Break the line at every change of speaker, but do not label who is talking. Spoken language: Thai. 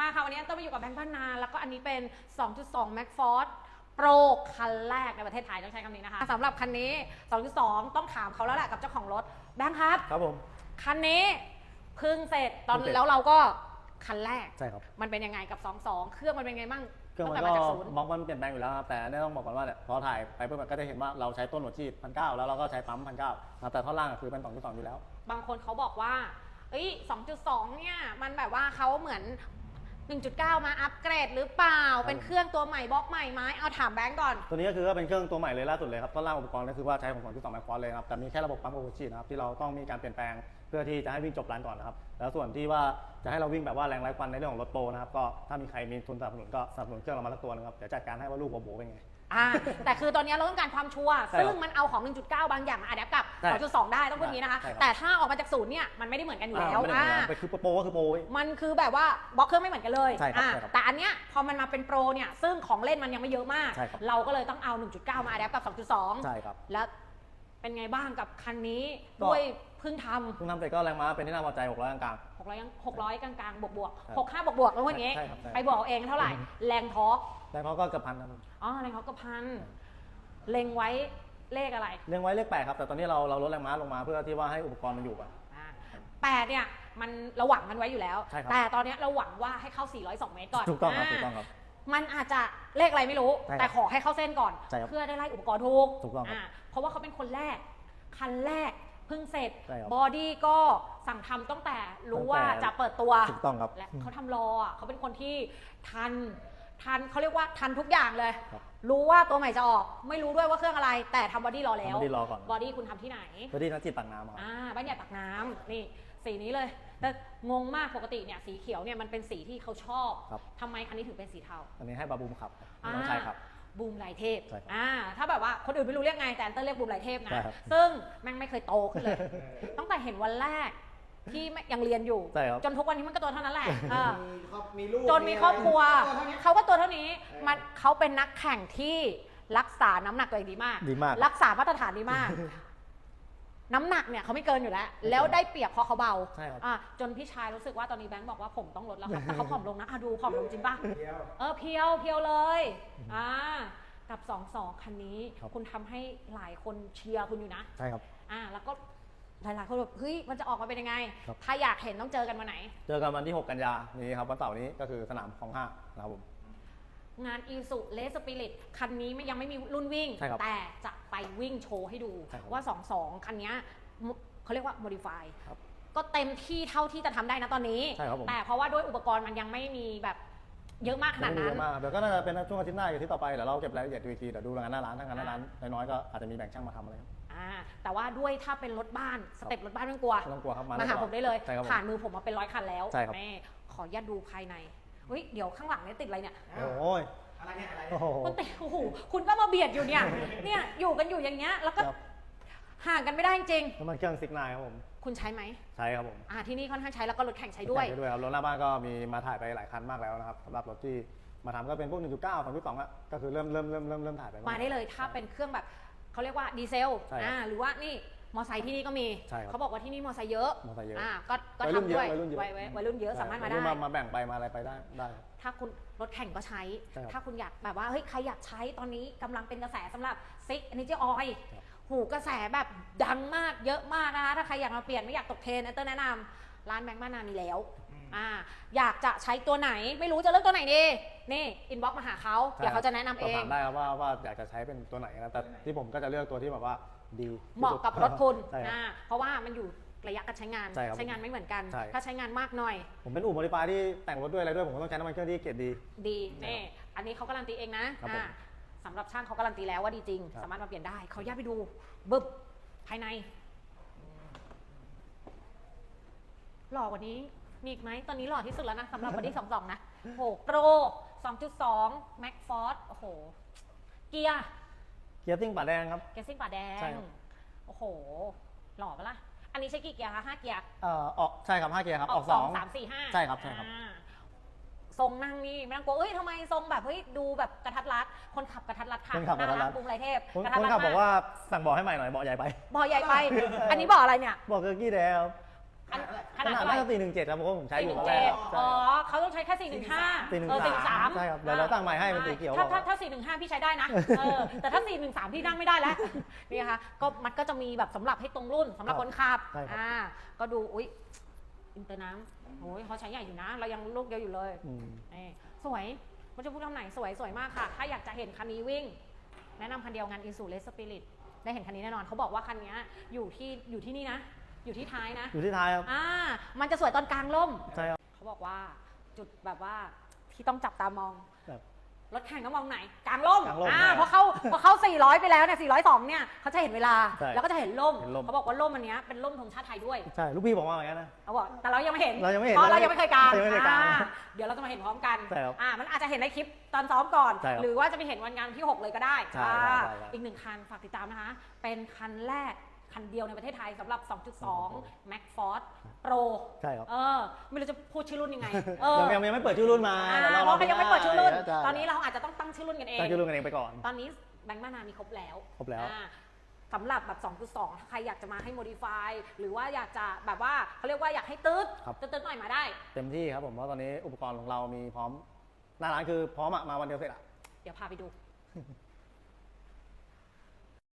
มาค่ะ วันนี้ต้องมาอยู่กับแบงค์พัฒนา แล้วก็อันนี้เป็น 2.2 Max Force Pro คันแรกในประเทศไทยต้องใช้คำนี้นะคะสำหรับคันนี้ 2.2 ต้องถามเขาแล้วแหละกับเจ้าของรถแบงค์ครับ
ครับผม
คันนี้เพิ่งเสร็จตอน
เพิ่งเสร็จ
แล้วเราก็คันแรก
ใช่ครับ
มันเป็นยังไงกับ 22 เครื่องมันเป็นไงบ้าง
เครื่อง
ตั้
มั
ง
น
แต่
ก็
มาจากศูนย์
บล็อกมันเปลี่ยนแปลงอยู่แล้วครับแต่เนี่ยต้องบอกก่อนว่าเนี่ยพอถ่ายไปเพื่อนก็จะเห็นว่าเราใช้ต้นหัวฉีดพันเก้าแล้วเราก็ใช้ปั๊มพันเก้าแต่ท่อนล่างอะคือเป็นสองจุดสองอยู่แล้ว
บางคนเขาบอกว่าเอ้ย 2.2 เนี่ย มันแบบว่าเขาเหมือน 1.9 มาอัปเกรดหรือเปล่า
ครับ
เป็นเครื่องตัวใหม่บล็อกใหม่ไหมเอาถามแบงก์ก่อน
ตัวนี้ก็คือว่าเป็นเครื่องตัวใหม่เลยล่าสุดเลยครับท่อนล่างอุปกรณ์ก็คือว่าใช้ของ2.2ไมโครเลยครับ แต่มีแค่ระบบปั๊มกับหัวฉีดนะครับที่เราต้องมีการเปลี่ยนแปลงเพื่อที่จะให้วิ่งจบร้านก่อนนะครับ แล้วส่วนที่ว่าจะให้เราวิ่งแบบว่าแรงไร้ควันในเรื่องของรถโปรนะครับ ก็ถ้ามีใครมีทุนสนับสนุนก็สนับสนุนเครื่องเรามาสักตัวนึงครับ เดี๋ยวจัดการให้ว่าลูกโบโบเป็นไง
อ่าแต่คือตอนนี้เราต้องการความชัวร์
ใช่ครับ
ซึ่งมันเอาของ 1.9 บางอย่างมาอัดแอปกับ
ใช่
2.2 ได้ต้องพูดอย่างนี้นะคะ
ใช่ครับ
แต่ถ้าออกมาจากศูนย์เนี่ยมันไม่ได้เหมือนกันอยู่แล้ว
ไม่ได้เหมือน
อ่า
กันไปคือโปรก็คือโปรเว้ย
มันคือแบบว่าบล็อกเครื่องไม่เหมือนกันเลย
ใช่ครับ
อ่า
ใช่ครับ
แต่อันเนี้ยพอมันมาเป็นโปรเนี่ยซึ่งของเล่นมันยังไม่เยอะมาก
ใช่ครับ
เราก็เลยต้องเอา 1.9 มาอัดแอปกับ2.2
ใช่ครับ
แล้ว เป็นไงบ้างกับคันนี้
ก็
ด้วยเพิ่งทำ
เพิ่งทำเสร็จก็แรงม้าเป็นที่น่าพอใจ600กลาง
หกร้อยยังหกร้อยกลางๆบวกบวก
ครับ
หกห้าบวกบวกแล้ววันนี้
ใช่ครับใช่
ไปบอกเอาเองเท่าไหร่ แรงทอร์ก
ๆแต่เขาก็เกือบพันครับ
อ๋อแรงทอร์กก็พันเล็งไว้เลขอะไร
เลี้ยงไว้เลขแปดครับ แต่ตอนนี้เราเราลดแรงม้าลงมาเพื่อที่ว่าให้อุปกรณ์มันอยู่ก่อน
อ่าแปดเนี่ยมันเราหวังมันไว้อยู่แล้ว
ใช่ครับ
แต่ตอนเนี้ยเราหวังว่าให้เข้า 402 เมตรก่อน
ถูกต้องครับาถูกต้องครับ
มันอาจจะเลขอะไรไม่รู้
ใช่ครับ
แต่ขอให้เข้าเส้นก่อน
ใช่ครับ
เพื่อได้ไล่อุปกรณ์ถูก
ถูกต้องครับา
เพราะว่าเขาเป็นคนแรก คันแรกเพิ่งเสร็จ
ใช่ครับ
บอดี้ก็สั่งทำตั้งแต่รู้ว่า
ตั้งแต่
จะเปิดตัว
ถูกต้องครับ
และเขาทำรออะเขาเป็นคนที่ทันทันเขาเรียกว่าทันทุกอย่างเลย
ครับ
รู้ว่าตัวใหม่จะออก ไม่รู้ด้วยว่าเครื่องอะไร แต่ทำบอดี้รอแล้ว
ทำ body รอก่อน
บอดี้คุณทำที่ไหน
ตัวที่นักจิตตักน้ำครับ
อ่าบ้านใหญ่ตักน้ำนี่สีนี้เลย แต่งงมากปกติเนี่ยสีเขียวเนี่ยมันเป็นสีที่เขาชอบ
ครับ
ทำไมคันนี้ถึงเป็นสีเทา
อันนี้ให้บาบูมขับครับไม่ต้องใช้ครับ
บูมลายเทพ
ใช่ครับ
อ่าถ้าแบบว่าคนอื่นไม่รู้เรียกไง แต่อันเตอร์เรียกบูมลายเทพนะ
ใช่ครับ
ซึ่งแม่งไม่เคยโตขึ้นเลย ตั้งแต่เห็นวันแรกที่ไม่ยังเรียนอยู่
ใช่ครับ
จนทุกวันนี้มันก็ตัวเท่านั้นแหละเออ
มีครอบมีลูก
จนมีครอบครัว
ตัวเท่านี้
เขาก็ตัวเท่านี้
เออ
มันเขาเป็นนักแข่งที่รักษาน้ำหนักตัวเองดีมาก
ดีมาก
รักษามาตรฐานดีมาก น้ำหนักเนี่ยเขาไม่เกินอยู่แล้ว แล้วได้เปรียบเพราะเขาเบา
ใช่ครับ
อะจนพี่ชายรู้สึกว่าตอนนี้แบงค์บอกว่าผมต้องลดแล้วครับแต่เขาผอมลงนะอะดูผอมลงจริงป่ะ
เดียว
เออเพียวเพียวเลยอ่ากับสองสองคันนี้
ครับ
คุณทำให้หลายคนเชียร์คุณอยู่นะ
ใช่ครับ
อ่าแล้วก็หลายๆคนแบบเฮ้ยมันจะออกมาเป็นยังไง
ครับ
ถ้าอยากเห็นต้องเจอกันวันไหน
เจอกันวันที่ 6 กันยานี้ครับวันเสาร์นี้ก็คือสนามของห้านะครับผม
งานอีสุเลสปิริตคันนี้ไม่ยังไม่มีรุ่นวิ่ง
ใช่ครับ
แต่จะไปวิ่งโชว์ให้ดู
ใช่ครับ
ว่า 2 2 คันเนี้ยมุเขาเรียกว่า modify
ครับ
ก็เต็มที่เท่าที่จะทำได้นะตอนนี้
ใช่ครับผม
แต่เพราะว่าด้วยอุปกรณ์มันยังไม่มีแบบเยอะมากขนาด
ไม่ได้
นั้
เย
น
อะมากเดี๋ยวก็น่าจะเป็นช่วงอาทิตย์หน้ากับอาที่ต่อไปเดี๋ยวเราเก็บรายละเอียดดูอีกทีเดี๋ยวดูงานหน้าร้านถ้างานหน้าร้านน้อยๆก็อาจจะมีแบ่งช่างมาทำอะไรครับ
อ่าแต่ว่าด้วยถ้าเป็นรถบ้านสเต็ปรถบ้านไม่ต้องกลัว
ไม่ต้องกลัวครับมา
มาหา
ได้ตลอด
ผมได้เลย
ใช่ครับผม
ผ่านมือผมมาเป็นร้อยคันแล้ว
ใช่ครับ
แม่ขออนุญาตดูภายใน เฮ้ยเดี๋ยวข้างหลังเนี่ยติดอะไรเนี่ย
โอ้ย
อะไรเนี่ยอะไร
โอ้
เนี่ย
โห
คุณติดโอ้โหคุณก็มาเบียดอยู่เนี่ย เนี่ยอยู่กันอยู่อย่างเงี้ยแล้วก็
ครับ
ห่างกันไม่ได้จริง
น้ำมันเครื่องซิกนายครับผม
คุณใช้ไหม
ใช่ครับผม
อ่าที่นี่ค่อนข้างใช้แล้วก็รถแข่งใช้ด้วย
แข่งด้วยครับรถหน้าบ้านก็มีมาถ่ายไปหลายคันมากแล้วนะครับสำหรับรถที่มาทำก็เป็นพวก 1.9 2.2อะก็คือเริ่มเริ่มเริ่มเริ่มเริ่มถ่ายไป
มาได้เลยถ้าเป็นเครื่องแบบเขาเรียกว่าดีเซล
ใช่ครับ
อ่าหรือว่านี่ มอไซค์ที่นี่ก็มี
ใช่ครับ
เขาบอกว่าที่นี่มอไซค์เยอะ
มอไซค์เยอะ
อ่าก็ก็
วัยรุ่น
ทำด้วย
เยอะวัยรุ่นเยอะ
วัยวัยวัยรุ่นเยอะสามารถมาได้
มามาแบ่งไปมาอะไรไปได้ได้ครับ
ถ้าคุณรถแข่งก็ใช้
ใช่ครับ
ถ้าคุณอยากแบบว่าเฮ้ยใครอยากใช้ตอนนี้กำลังเป็นกระแสสำหรับซิกอันนี้เจออย
ครับ
หูกระแสแบบดังมากเยอะมากนะคะถ้าใครอยากมาเปลี่ยนไม่อยากตกเทรนด์แอนเตอร์แนะนำร้านแบงค์บ้านนามีแล้วอ่าอยากจะใช้ตัวไหนไม่รู้จะเลือกตัวไหนดีนี่อินบ็อกมาหาเขาเดี๋ยวเขาจะแนะนำเอ
สบ
ง
ถามได้ครับว่าว่าอยากจะใช้เป็นตัวไหนนะแต่ที่ผมก็จะเลือกตัวที่แบบว่า ดีที่
เหมาะ
สุด
กับรถคุณ
ใช่ครับ
อ่าเพราะว่ามันอยู่ระยะการใช้งาน
ใช่ครับ
งานไม่เหมือนกัน
ใช่
ถ้าใช้งานมากหน่อย
ผมเป็นอู่โมดิฟายที่แต่งรถด้วยอะไรด้วยผมก็ต้องใช้น้ำมันเครื่องที่เกรดดี
ดีนี่อันนี้เขาการันตีเองนะครับ
ผม
อ่าสำหรับช่างเขาการันตีแล้วว่าดีจริง
ครับ
สามารถมาเปลี่ยนได้เขาย่าตไปดูบึบภายในหล่อกว่านี้มีอีกไหมตอนนี้หล่อที่สุดแล้วนะสำหรับบอดี้22นะโอ้โหโปร2.2 Max Force โอ้โหเกียร์
เกียร์ซิ่งป่าแดงครับ
เกียร์ซิ่งป่าแด
ใช่
ง
ครับ
โอ้โห หล่อปะล่ะ อันนี้ใช้กี่เกียร์คะห้าเกียร์
เอ่อออกใช่ครับ5เกียร์ครับออก
ส
ส
อ
องง
สามสี่ห้า
ใช่ครับใช่ครับ
อ่าทรงนั่งนี่ไม่ต้องกลัวเอ้ยทำไมทรงแบบเฮ้ยดูแบบกระทัดรัด คนขับกระทัดรัดค่ะ
คนขับกระทัดรัด
บูมไรเทพ
คน
กระทัด
คน
รัด
ขับ
ม
บอกว่าสั่งบอกให้ใหม่หน่อยบอกใหญ่ไป
บ่อใหญ่ไป อันนี้บ่ออะไรเนี่ย
บอกเกอร์กี้แล้ว
อันข
ข
นาด
นาด
เท่าไหร่
น่าจะสี่หนึ่งเจ็ดครับผมว่าผมใช้อยู่ตอนแร
เจ็
ก
ด
ใช่
อ๋อเขาต้องใช้แค่4 1 5
413
เออ413
ใช่ครับเดี๋ยวเราตั้งใหม่ให้เป็นสีเขียว
ถ้า
บอก
ถ้าถ้า415พี่ใช้ได้นะเออแต่ถ้า413พี่นั่งไม่ได้แล้วนี่นะคะก็มันก็จะมีแบบสำหรับให้ตรงรุ่นสำหรับ
ครับ
คนขับ
ใช่ครับ
อ่าก็ดูอุ๊ยอินเตอร์น้ำโอ้ยเขาใช้ใหญ่อยู่นะ เรายังลูกเดียวอยู่เลย
อืม
นี่สวยมันจะพูดคำไหนสวยสวยมากค่ะ ถ้าอยากจะเห็นคันนี้วิ่ง แนะนำคันเดียวงาน i n s u l e s Spirit ได้เห็นคันนี้แน่นอน เขาบอกว่าคันนี้อยู่ที่อยู่ที่นี่นะ อยู่ที่ท้ายนะ
อยู่ที่ท้ายครับ
อ่ามันจะสวยตอนกลางร่ม
ใช่ครับ
เขาบอกว่าจุดแบบว่าที่ต้องจับตามอง
แบบ
รถแข่งต้องมองไหน กลางร่ม
กลางร่ม
อ่า
ใช่
พอเข้าพอเข้า 400 ไปแล้วเนี่ย 402 เนี่ยเขาจะเห็นเวลา
ใช่
แล้วก็จะเห็นร่ม
เห็นร่ม
เขาบอกว่าร่มอันเนี้ยเป็นร่มธงชาติไทยด้วย
ใช่ลูกพี่บอกว่าอย่างนั้นนะ
เขาบอกแต่เรายังไม่เห็น
เรายังไม่เห็น
เพราะเรายังไม่เคยกาง
เรายังไม่เคยกาง
อ่เดี๋ยวเราจะมาเห็นพร้อมกัน
ใช่ครับ
อ่ามันอาจจะเห็นในคลิปตอนซ้อมก่อน
ใช่ครับ
หรือว่าจะไปเห็นวันงานวันที่ 6 เลยก็ได้
ใช่
อ่า
ใช่ใช่ใช่
อีกหนึ่งคันฝากติดตามนะคะ เป็นคันแรก คันเดียวในประเทศไทยสำหรับ 2.2 Mac Force Pro
ใช่ครับ
เออ ไม่รู้จะพูดชื่อรุ่นยังไง เออ
ยังยังยังไม่เปิดชื่อรุ่นมา
อ่า
ดี๋ยว
เพราะเขายังไม่เปิดชื่อรุ่น
ใช่
ตอนนี้เราอาจจะต้องตั้งชื่อรุ่นกันเอง
ตั้งชื่อรุ่นกันเองไปก่อน
ตอนนี้แบงค์มานามีครบแล้ว
ครบแล้ว
อ่าสำหรับแบบ 2.2 ถ้าใครอยากจะมาให้ modify หรือว่าอยากจะแบบว่าเขาเรียกว่าอยากให้ตืด
ครับ
ตืดๆหน่อยมาได้
เต็มที่ครับผมเพราะตอนนี้อุปกรณ์ของเรามีพร้อมหน้าร้านคือพร้อมอะมาวันเดียวเสร็จอะ
เดี๋ยวพาไปดู